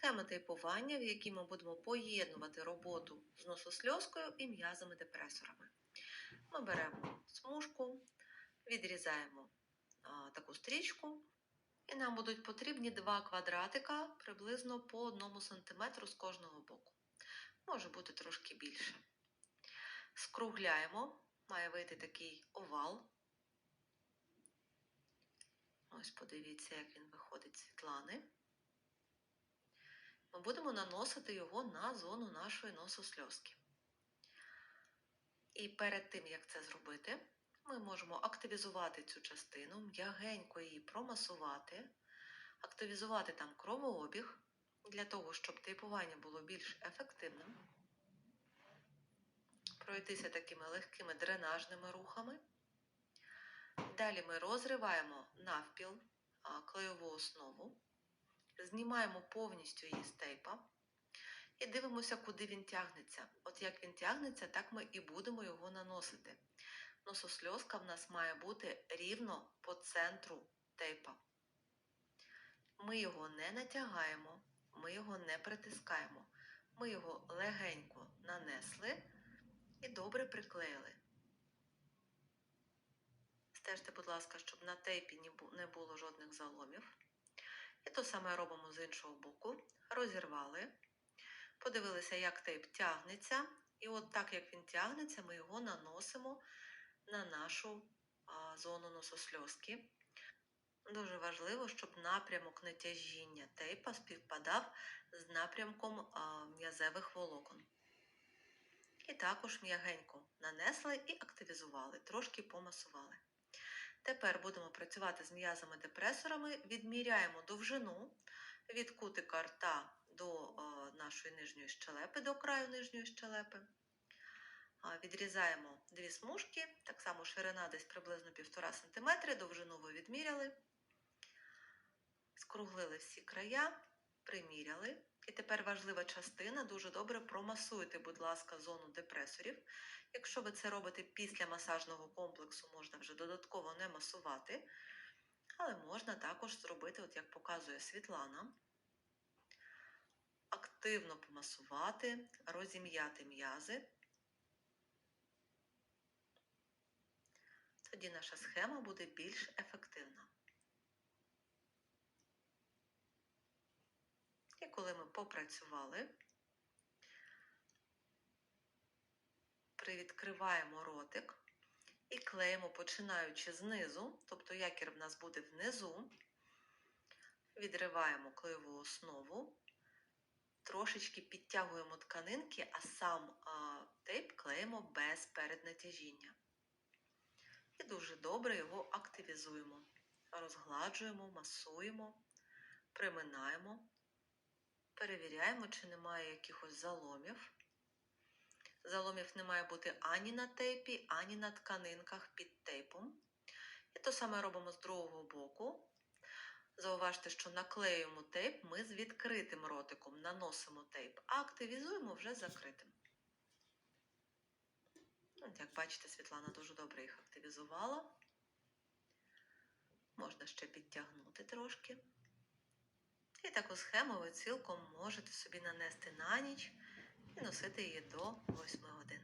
Схема тейпування, в якій ми будемо поєднувати роботу з нососльозкою і м'язами-депресорами. Ми беремо смужку, відрізаємо а, таку стрічку, і нам будуть потрібні два квадратика приблизно по 1 см з кожного боку. Може бути трошки більше. Скругляємо, має вийти такий овал. Ось подивіться, як він виходить з Світлани. Будемо наносити його на зону нашої нососльозки. І перед тим, як це зробити, ми можемо активізувати цю частину, м'ягенько її промасувати, активізувати там кровообіг для того, щоб тейпування було більш ефективним, пройтися такими легкими дренажними рухами. Далі ми розриваємо навпіл а, клеєву основу, знімаємо повністю її з тейпа і дивимося, куди він тягнеться. От як він тягнеться, так ми і будемо його наносити. Нососльозка в нас має бути рівно по центру тейпа. Ми його не натягаємо, ми його не притискаємо. Ми його легенько нанесли і добре приклеїли. Стежте, будь ласка, щоб на тейпі не було жодних заломів. І то саме робимо з іншого боку. Розірвали, подивилися, як тейп тягнеться. І от так, як він тягнеться, ми його наносимо на нашу а, зону нососльозки. Дуже важливо, щоб напрямок натяжіння тейпа співпадав з напрямком м'язевих волокон. І також м'ягенько нанесли і активізували, трошки помасували. Тепер будемо працювати з м'язами-депресорами, відміряємо довжину від кутика рта до е, нашої нижньої щелепи, до краю нижньої щелепи. Відрізаємо дві смужки, так само ширина десь приблизно 1,5 см, довжину ви відміряли, скруглили всі края, приміряли. І тепер важлива частина, дуже добре промасуйте, будь ласка, зону депресорів. Якщо ви це робите після масажного комплексу, можна вже додатково не масувати, але можна також зробити, от як показує Світлана, активно помасувати, розім'яти м'язи. Тоді наша схема буде більш ефективна. І коли ми попрацювали, привідкриваємо ротик і клеїмо, починаючи знизу, тобто якір в нас буде внизу, відриваємо клеєву основу, трошечки підтягуємо тканинки, а сам а, тейп клеїмо без переднатяжіння. І дуже добре його активізуємо. Розгладжуємо, масуємо, приминаємо, перевіряємо, чи немає якихось заломів. Заломів не має бути ані на тейпі, ані на тканинках під тейпом. І то саме робимо з другого боку. Зауважте, що наклеюємо тейп ми з відкритим ротиком, наносимо тейп, а активізуємо вже закритим. От, як бачите, Світлана дуже добре їх активізувала. Можна ще підтягнути трошки. І таку схему ви цілком можете собі нанести на ніч і носити її до 8 годин.